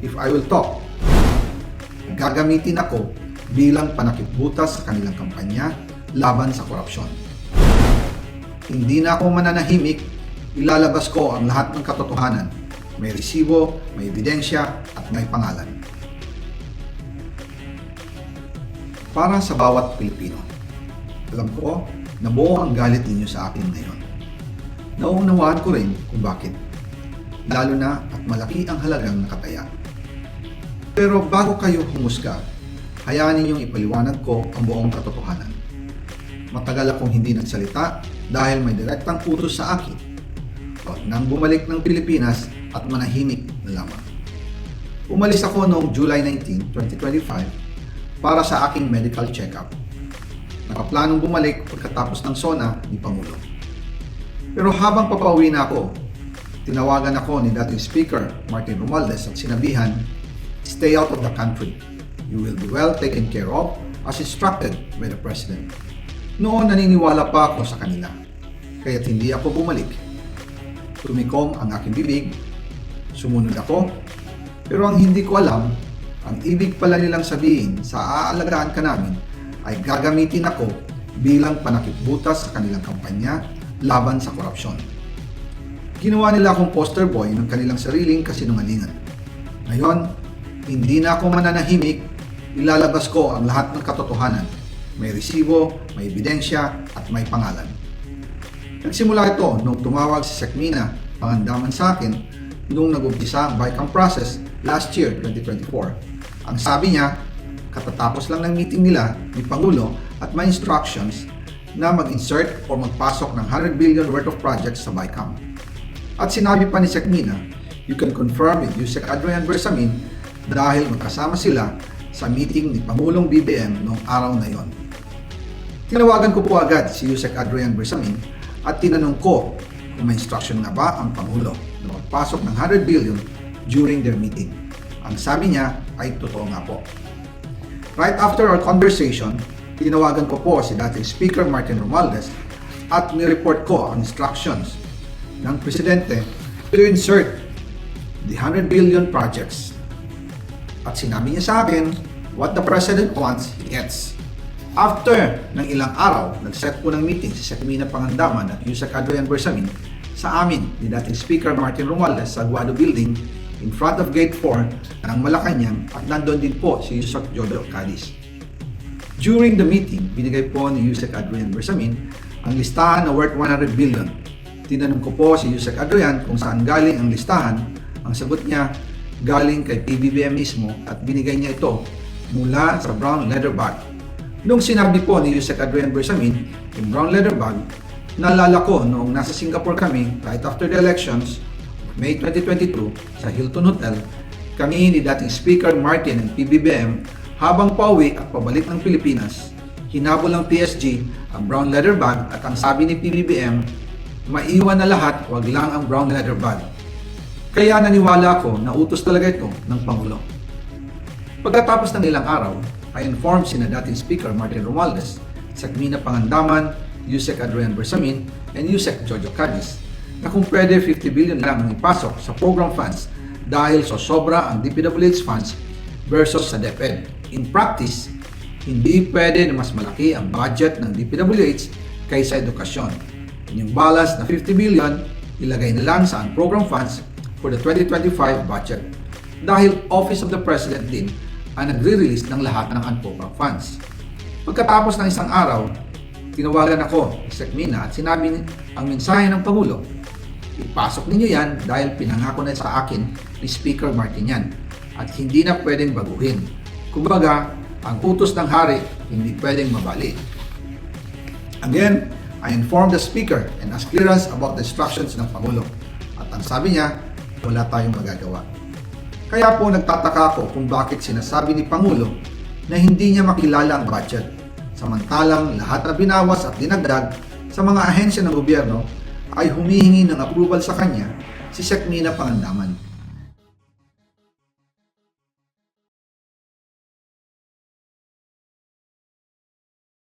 if I will talk. Gagamitin ako bilang panakipbutas sa kanilang kampanya laban sa korupsyon. Hindi na ako mananahimik, ilalabas ko ang lahat ng katotohanan. May resibo, may ebidensya, at may pangalan. Para sa bawat Pilipino. Alam ko na buo ang galit ninyo sa akin ngayon. Nauunawaan ko rin kung bakit. Lalo na at malaki ang halagang nakataya. Pero bago kayo humusga, hayaan ninyong ipaliwanag ko ang buong katotohanan. Matagal akong hindi nagsalita dahil may direktang utos sa akin. Huwag nang bumalik ng Pilipinas at manahimik na lamang. Umalis ako noong July 19, 2025 para sa aking medical check-up. Nakaplanong bumalik pagkatapos ng SONA ni Pangulo. Pero habang papauwi na ako, tinawagan ako ni dating Speaker Martin Romualdez at sinabihan, Stay out of the country. You will be well taken care of as instructed by the President. Noon naniniwala pa ako sa kanila, kaya't hindi ako bumalik. Tumikom ang aking bibig, sumunod ako, pero ang hindi ko alam, ang ibig pala nilang sabihin sa aalagaan ka namin ay gagamitin ako bilang panakipbutas sa kanilang kampanya laban sa korupsyon. Ginawa nila akong poster boy ng kanilang sariling kasinungalingan. Ngayon, hindi na ako mananahimik, ilalabas ko ang lahat ng katotohanan. May resibo, may ebidensya, at may pangalan. Nagsimula ito nung tumawag si Sekmina pangandaman sa akin nung nag-umpisa ang BICAM process last year, 2024. Ang sabi niya, katatapos lang ng meeting nila ni Pangulo at may instructions na mag-insert o magpasok ng 100 billion worth of projects sa BICAM. At sinabi pa ni Sekmina, you can confirm with Yusek Adrian Bersamin dahil magkasama sila sa meeting ni Pangulong BBM noong araw na yon. Tinawagan ko po agad si Yusek Adrian Bersamin at tinanong ko kung may instruction na ba ang Pangulo na magpasok ng 100 billion during their meeting. Ang sabi niya ay totoo nga po. Right after our conversation, tinawagan ko po si dating Speaker Martin Romualdez at nireport ko ang instructions ng Presidente to insert the 100 billion projects. At sinabi niya sa akin, what the President wants, he gets. After ng ilang araw, nag-set po ng meeting si Sekmina Pangandaman at Yusek Adrian Bersamin sa amin ni dating Speaker Martin Romualdez sa Guado Building in front of Gate 4 ng Malacanang at nandun din po si Yusek Jodo Cadiz. During the meeting, binigay po ni Yusek Adrian Bersamin ang listahan na worth 100 billion. Tinanong ko po si Yusek Adrian kung saan galing ang listahan. Ang sagot niya, galing kay PBBM mismo at binigay niya ito mula sa brown leather bag. Nung sinabi po ni Yusek Adrian Bersamin, yung brown leather bag, naalala ko noong nasa Singapore kami right after the elections, May 2022, sa Hilton Hotel, kami ni dating Speaker Martin ng PBBM habang pauwi at pabalik ng Pilipinas, hinabol ng PSG ang brown leather bag at ang sabi ni PBBM, maiwan na lahat, wag lang ang brown leather bag. Kaya naniwala ako na utos talaga ito ng Pangulo. Pagkatapos ng ilang araw, I informed sina dating Speaker Martin Romualdez, Sakmina Pangandaman, Yusek Adrian Bersamin, and Yusek Jojo Cadiz na kung pwede 50 billion lang ang ipasok sa program funds dahil sa sobra ang DPWH funds versus sa DepEd. In practice, hindi pwede na mas malaki ang budget ng DPWH kaysa edukasyon. Yung balance na 50 billion, ilagay na lang sa program funds for the 2025 budget dahil Office of the President din ang nagre-release ng lahat ng unprogram funds. Pagkatapos ng isang araw, tinawagan ako ni Sekmina at sinabi ang mensahe ng Pangulo, ipasok ninyo yan dahil pinangako na sa akin ni Speaker Martin yan at hindi na pwedeng baguhin. Kumbaga, ang utos ng hari hindi pwedeng mabali. Again, I informed the Speaker and asked clearance about the instructions ng Pangulo. At ang sabi niya, wala tayong magagawa. Kaya po nagtataka ako kung bakit sinasabi ni Pangulo na hindi niya makilala ang budget. Samantalang lahat na binawas at dinagdag sa mga ahensya ng gobyerno ay humihingi ng approval sa kanya si Sekmina Pangandaman.